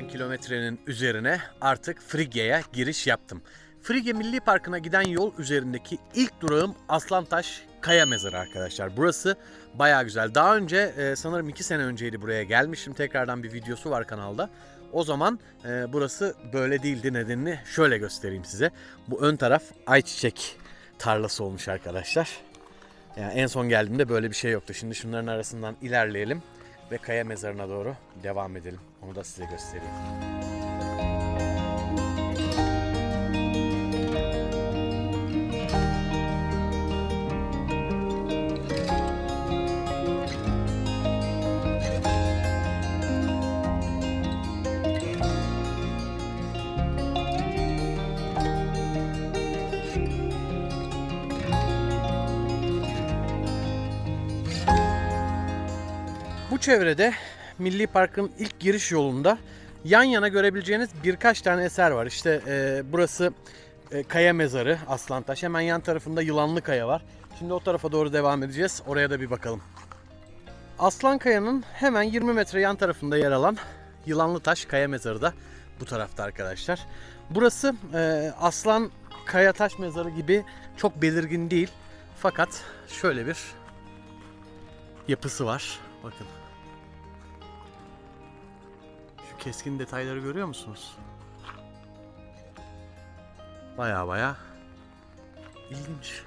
geçen kilometrenin üzerine artık Frigya'ya giriş yaptım. Frigya Milli Parkı'na giden yol üzerindeki ilk durağım Aslantaş Kaya Mezarı arkadaşlar. Burası baya güzel. Daha önce e, sanırım 2 sene önceydi buraya gelmişim. Tekrardan bir videosu var kanalda. O zaman e, burası böyle değildi. Nedenini şöyle göstereyim size. Bu ön taraf ayçiçek tarlası olmuş arkadaşlar. Yani en son geldiğimde böyle bir şey yoktu. Şimdi şunların arasından ilerleyelim ve kaya mezarına doğru devam edelim. Onu da size göstereyim. Çevrede Milli Park'ın ilk giriş yolunda yan yana görebileceğiniz birkaç tane eser var. İşte e, burası e, Kaya Mezarı Aslantaş. Hemen yan tarafında Yılanlı Kaya var. Şimdi o tarafa doğru devam edeceğiz. Oraya da bir bakalım. Aslan Kaya'nın hemen 20 metre yan tarafında yer alan Yılanlı Taş Kaya Mezarı da bu tarafta arkadaşlar. Burası e, Aslan Kaya Taş Mezarı gibi çok belirgin değil. Fakat şöyle bir yapısı var. Bakın. Keskin detayları görüyor musunuz? Baya baya ilginç.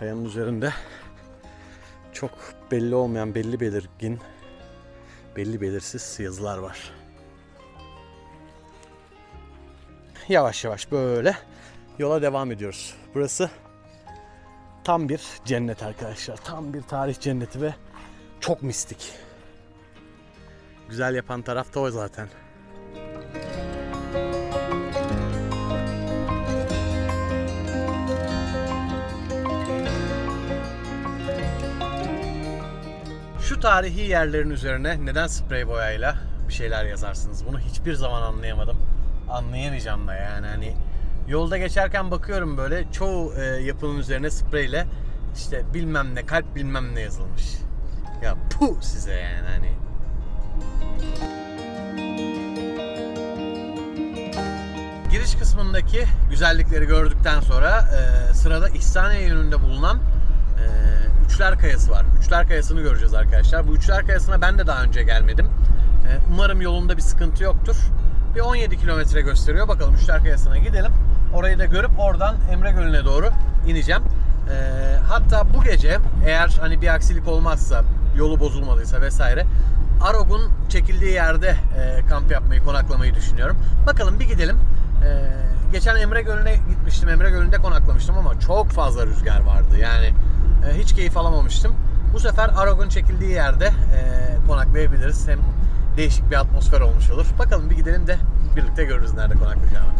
Kayanın üzerinde belli olmayan, belli belirgin, belli belirsiz yazılar var. Yavaş yavaş böyle yola devam ediyoruz. Burası tam bir cennet arkadaşlar. Tam bir tarih cenneti ve çok mistik. Güzel yapan taraf da o zaten. Şu tarihi yerlerin üzerine neden sprey boyayla bir şeyler yazarsınız? Bunu hiçbir zaman anlayamadım. Anlayamayacağım da yani hani yolda geçerken bakıyorum böyle çoğu e, yapının üzerine spreyle işte bilmem ne kalp bilmem ne yazılmış. Ya pu size yani hani. Giriş kısmındaki güzellikleri gördükten sonra e, sırada İhsaniye yönünde bulunan e, Üçler Kayası var. Üçler Kayası'nı göreceğiz arkadaşlar. Bu Üçler Kayası'na ben de daha önce gelmedim. E, umarım yolunda bir sıkıntı yoktur. Bir 17 kilometre gösteriyor. Bakalım Üçler Kayası'na gidelim. Orayı da görüp oradan Emre Gölü'ne doğru ineceğim. E, hatta bu gece eğer hani bir aksilik olmazsa, yolu bozulmadıysa vesaire Arog'un çekildiği yerde e, kamp yapmayı, konaklamayı düşünüyorum. Bakalım bir gidelim. E, geçen Emre Gölü'ne gitmiştim. Emre Gölü'nde konaklamıştım ama çok fazla rüzgar vardı. Yani e, hiç keyif alamamıştım. Bu sefer Arog'un çekildiği yerde e, konaklayabiliriz. Hem değişik bir atmosfer olmuş olur. Bakalım bir gidelim de birlikte görürüz nerede konaklayacağımı.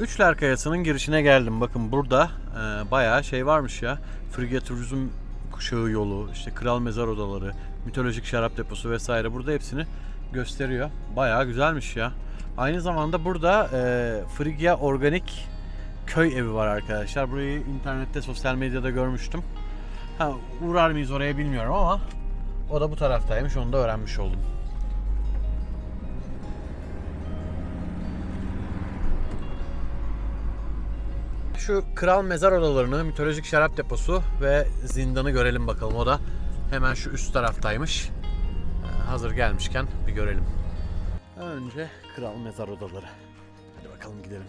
Üçler Kayası'nın girişine geldim. Bakın burada e, bayağı şey varmış ya. Frigya Turizm Kuşağı yolu, işte Kral Mezar Odaları, mitolojik şarap deposu vesaire burada hepsini gösteriyor. Bayağı güzelmiş ya. Aynı zamanda burada e, Frigya Organik Köy Evi var arkadaşlar. Burayı internette, sosyal medyada görmüştüm. Ha, uğrar mıyız oraya bilmiyorum ama o da bu taraftaymış. Onu da öğrenmiş oldum. Şu kral mezar odalarını, mitolojik şarap deposu ve zindanı görelim bakalım. O da hemen şu üst taraftaymış. Hazır gelmişken bir görelim. Önce kral mezar odaları. Hadi bakalım gidelim.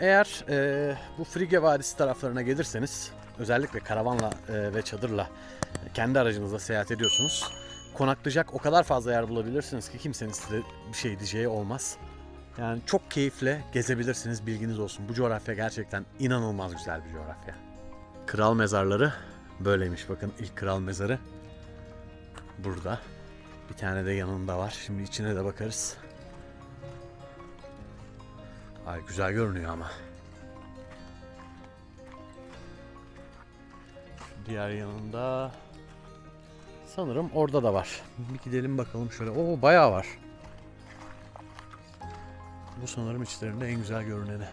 Eğer e, bu Frigya Vadisi taraflarına gelirseniz özellikle karavanla e, ve çadırla e, kendi aracınızla seyahat ediyorsunuz. Konaklayacak o kadar fazla yer bulabilirsiniz ki kimsenin size bir şey diyeceği olmaz. Yani çok keyifle gezebilirsiniz bilginiz olsun. Bu coğrafya gerçekten inanılmaz güzel bir coğrafya. Kral mezarları böyleymiş bakın ilk kral mezarı burada. Bir tane de yanında var. Şimdi içine de bakarız. Ay güzel görünüyor ama. Diğer yanında sanırım orada da var. Bir gidelim bakalım şöyle. Oo bayağı var. Bu sanırım içlerinde en güzel görüneni.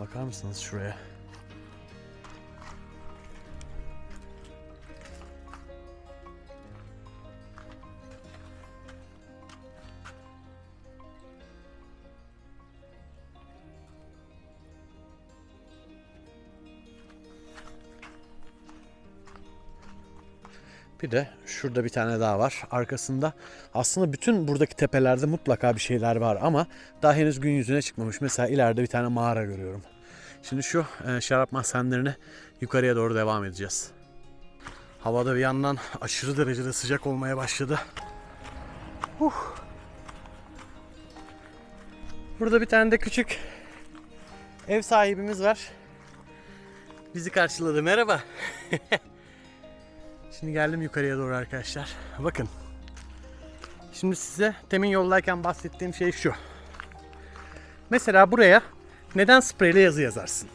Bakar mısınız şuraya? Bir de şurada bir tane daha var arkasında. Aslında bütün buradaki tepelerde mutlaka bir şeyler var ama daha henüz gün yüzüne çıkmamış. Mesela ileride bir tane mağara görüyorum. Şimdi şu e, şarap mahzenlerine yukarıya doğru devam edeceğiz. Havada bir yandan aşırı derecede sıcak olmaya başladı. Huh. Burada bir tane de küçük ev sahibimiz var. Bizi karşıladı. Merhaba. Şimdi geldim yukarıya doğru arkadaşlar. Bakın. Şimdi size temin yoldayken bahsettiğim şey şu. Mesela buraya neden spreyle yazı yazarsın?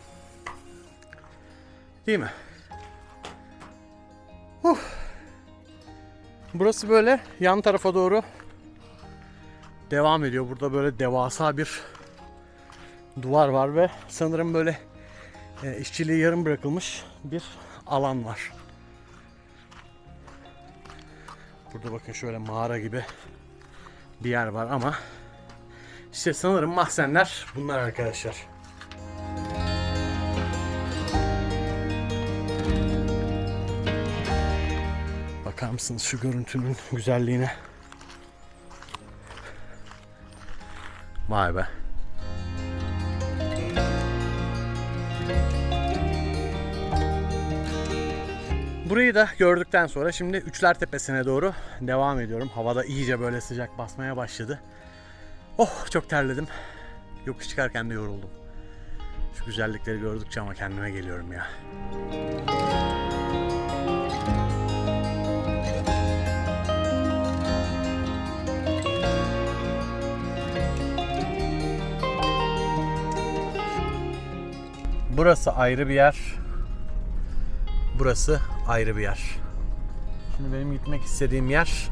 Değil mi? Huh. Burası böyle yan tarafa doğru devam ediyor. Burada böyle devasa bir duvar var ve sanırım böyle e, işçiliği yarım bırakılmış bir alan var. Burada bakın şöyle mağara gibi bir yer var ama işte sanırım mahzenler bunlar arkadaşlar. Bakar mısınız şu görüntünün güzelliğine? Vay be. Burayı da gördükten sonra şimdi Üçler Tepesi'ne doğru devam ediyorum. Havada iyice böyle sıcak basmaya başladı. Oh çok terledim. Yokuş çıkarken de yoruldum. Şu güzellikleri gördükçe ama kendime geliyorum ya. Burası ayrı bir yer. Burası ayrı bir yer. Şimdi benim gitmek istediğim yer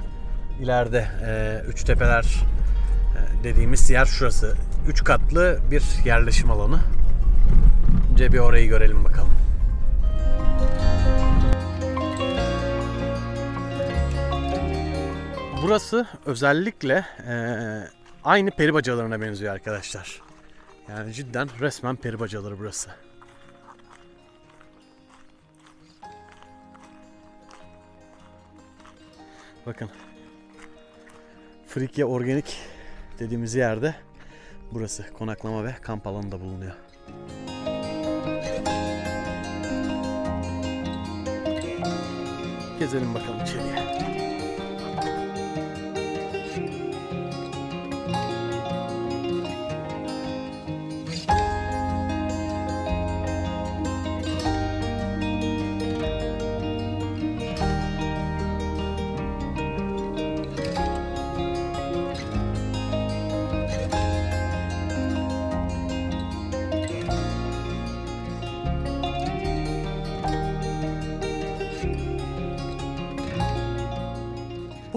ileride e, Üç Tepeler e, dediğimiz yer şurası. Üç katlı bir yerleşim alanı. Önce bir orayı görelim bakalım. Burası özellikle e, aynı peri bacalarına benziyor arkadaşlar. Yani cidden resmen peri bacaları burası. Bakın. Frikya Organik dediğimiz yerde burası konaklama ve kamp alanı da bulunuyor. Gezelim bakalım içeriye.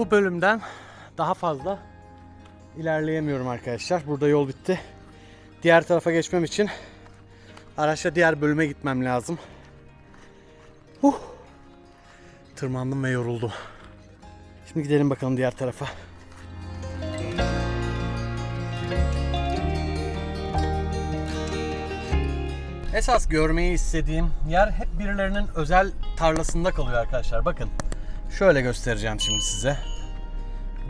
Bu bölümden daha fazla ilerleyemiyorum arkadaşlar. Burada yol bitti. Diğer tarafa geçmem için araçla diğer bölüme gitmem lazım. Huh. Tırmandım ve yoruldum. Şimdi gidelim bakalım diğer tarafa. Esas görmeyi istediğim yer hep birilerinin özel tarlasında kalıyor arkadaşlar. Bakın şöyle göstereceğim şimdi size.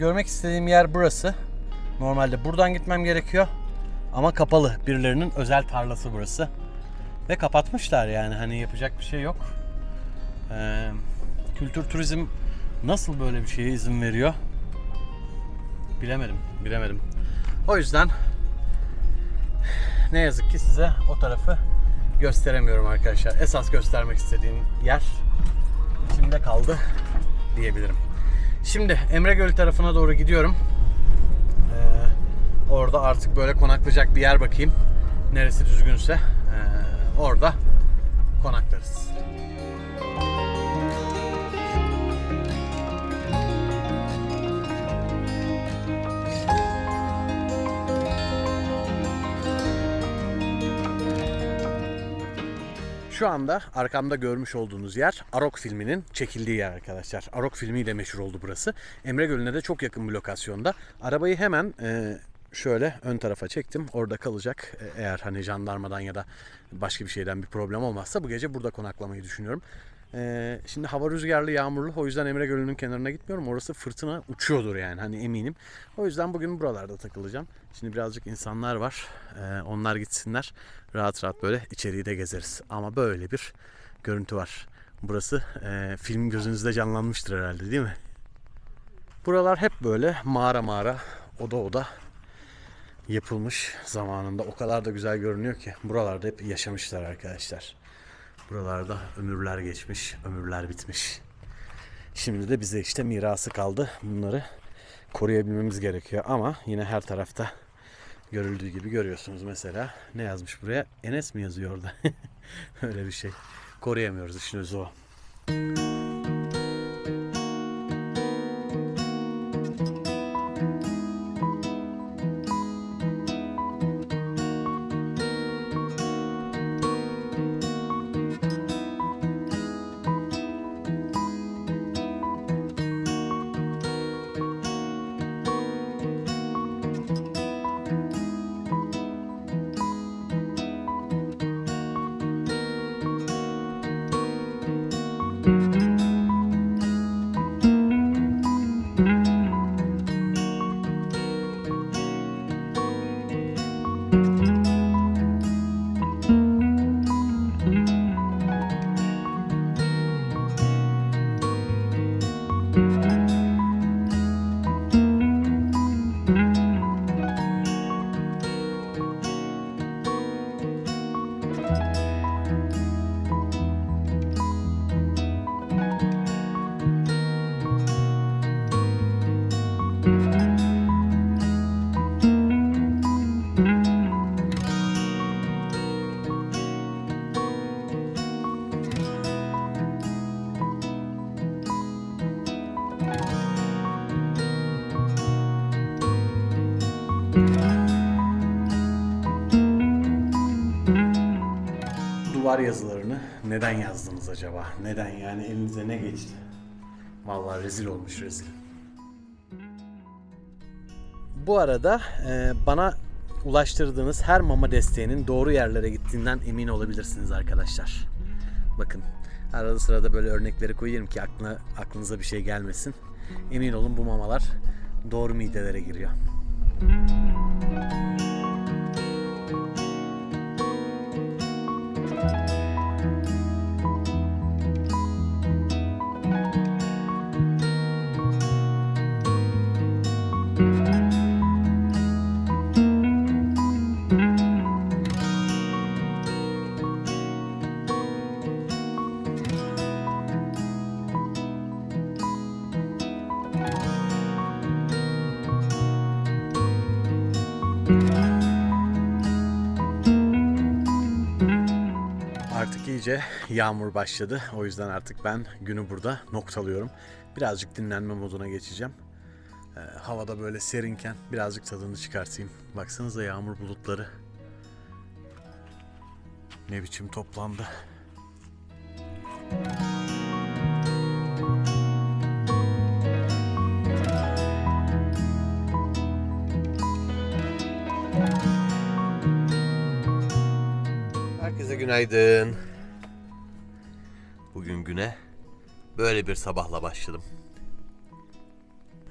Görmek istediğim yer burası. Normalde buradan gitmem gerekiyor. Ama kapalı. Birilerinin özel tarlası burası. Ve kapatmışlar yani hani yapacak bir şey yok. Ee, kültür turizm nasıl böyle bir şeye izin veriyor? Bilemedim, bilemedim. O yüzden ne yazık ki size o tarafı gösteremiyorum arkadaşlar. Esas göstermek istediğim yer içimde kaldı diyebilirim. Şimdi Emre Gölü tarafına doğru gidiyorum. Ee, orada artık böyle konaklayacak bir yer bakayım. Neresi düzgünse ee, orada konaklarız. Şu anda arkamda görmüş olduğunuz yer Arok filminin çekildiği yer arkadaşlar. Arok filmiyle meşhur oldu burası. Emre Gölü'ne de çok yakın bir lokasyonda. Arabayı hemen e, şöyle ön tarafa çektim. Orada kalacak. E, Eğer hani jandarmadan ya da başka bir şeyden bir problem olmazsa bu gece burada konaklamayı düşünüyorum. E, şimdi hava rüzgarlı, yağmurlu. O yüzden Emre Gölü'nün kenarına gitmiyorum. Orası fırtına uçuyordur yani hani eminim. O yüzden bugün buralarda takılacağım. Şimdi birazcık insanlar var. E, onlar gitsinler. Rahat rahat böyle içeriği de gezeriz. Ama böyle bir görüntü var. Burası e, film gözünüzde canlanmıştır herhalde değil mi? Buralar hep böyle mağara mağara, oda oda yapılmış zamanında. O kadar da güzel görünüyor ki. Buralarda hep yaşamışlar arkadaşlar. Buralarda ömürler geçmiş, ömürler bitmiş. Şimdi de bize işte mirası kaldı. Bunları koruyabilmemiz gerekiyor ama yine her tarafta görüldüğü gibi görüyorsunuz mesela. Ne yazmış buraya? Enes mi yazıyor orada? Öyle bir şey. Koruyamıyoruz işin özü o. duvar yazılarını neden yazdınız acaba? Neden yani elinize ne geçti? Vallahi rezil olmuş rezil. Bu arada e, bana ulaştırdığınız her mama desteğinin doğru yerlere gittiğinden emin olabilirsiniz arkadaşlar. Bakın arada sırada böyle örnekleri koyuyorum ki aklına, aklınıza bir şey gelmesin. Emin olun bu mamalar doğru midelere giriyor. Artık iyice yağmur başladı. O yüzden artık ben günü burada noktalıyorum. Birazcık dinlenme moduna geçeceğim. Ee, havada böyle serinken birazcık tadını çıkartayım. Baksanıza yağmur bulutları. Ne biçim toplandı. Herkese günaydın. Bugün güne böyle bir sabahla başladım.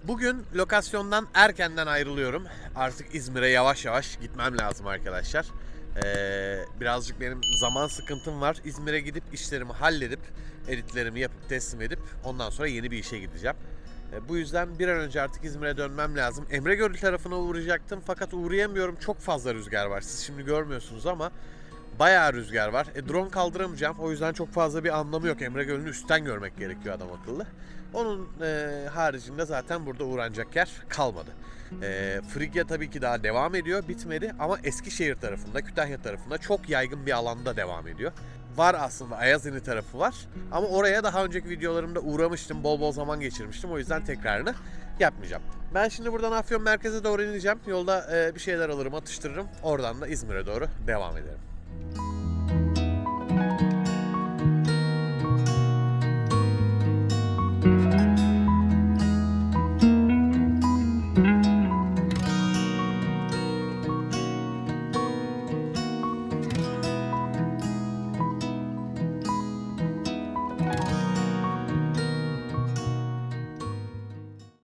Bugün lokasyondan erkenden ayrılıyorum. Artık İzmir'e yavaş yavaş gitmem lazım arkadaşlar. Ee, birazcık benim zaman sıkıntım var. İzmir'e gidip işlerimi halledip editlerimi yapıp teslim edip ondan sonra yeni bir işe gideceğim. Ee, bu yüzden bir an önce artık İzmir'e dönmem lazım. Emregölü tarafına uğrayacaktım fakat uğrayamıyorum. Çok fazla rüzgar var. Siz şimdi görmüyorsunuz ama Bayağı rüzgar var. E, drone kaldıramayacağım. O yüzden çok fazla bir anlamı yok. Emre Gölü'nü üstten görmek gerekiyor adam akıllı. Onun e, haricinde zaten burada uğranacak yer kalmadı. E, Frigya tabii ki daha devam ediyor. Bitmedi ama Eskişehir tarafında, Kütahya tarafında çok yaygın bir alanda devam ediyor. Var aslında Ayazini tarafı var. Ama oraya daha önceki videolarımda uğramıştım. Bol bol zaman geçirmiştim. O yüzden tekrarını yapmayacağım. Ben şimdi buradan Afyon merkeze doğru ineceğim. Yolda e, bir şeyler alırım, atıştırırım. Oradan da İzmir'e doğru devam ederim.